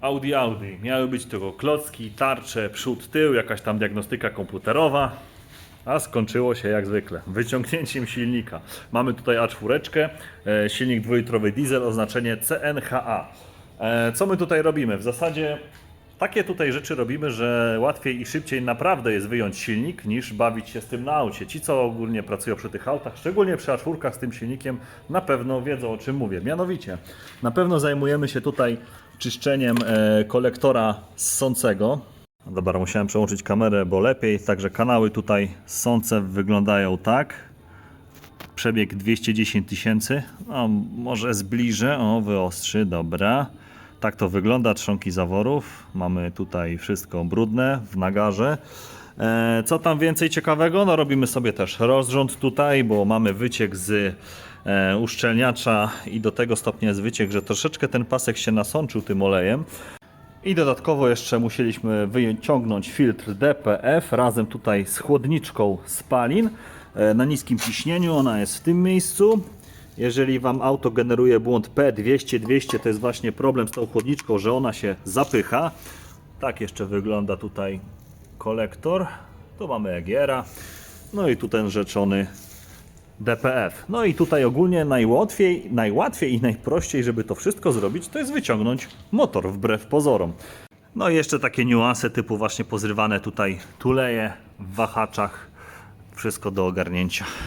Audi Audi. Miały być tylko klocki, tarcze, przód, tył, jakaś tam diagnostyka komputerowa. A skończyło się jak zwykle wyciągnięciem silnika. Mamy tutaj A4, e, silnik dwulitrowy diesel, oznaczenie CNHA. E, co my tutaj robimy? W zasadzie takie tutaj rzeczy robimy, że łatwiej i szybciej naprawdę jest wyjąć silnik niż bawić się z tym na aucie. Ci, co ogólnie pracują przy tych autach, szczególnie przy A4 z tym silnikiem, na pewno wiedzą o czym mówię. Mianowicie, na pewno zajmujemy się tutaj czyszczeniem e, kolektora ssącego. Dobra, musiałem przełączyć kamerę, bo lepiej. Także kanały tutaj ssące wyglądają tak. Przebieg 210 tysięcy. No, może zbliżę. O, wyostrzy, dobra. Tak to wygląda, trzonki zaworów. Mamy tutaj wszystko brudne w nagarze. E, co tam więcej ciekawego? No robimy sobie też rozrząd tutaj, bo mamy wyciek z e, uszczelniacza i do tego stopnia jest wyciek, że troszeczkę ten pasek się nasączył tym olejem. I dodatkowo jeszcze musieliśmy wyciągnąć filtr DPF razem tutaj z chłodniczką spalin e, na niskim ciśnieniu. Ona jest w tym miejscu. Jeżeli Wam auto generuje błąd P200-200, to jest właśnie problem z tą chłodniczką, że ona się zapycha. Tak jeszcze wygląda tutaj kolektor. Tu mamy EGR-a. No i tu ten rzeczony DPF. No i tutaj ogólnie najłatwiej, najłatwiej i najprościej, żeby to wszystko zrobić, to jest wyciągnąć motor wbrew pozorom. No i jeszcze takie niuanse typu właśnie pozrywane tutaj tuleje w wahaczach. Wszystko do ogarnięcia.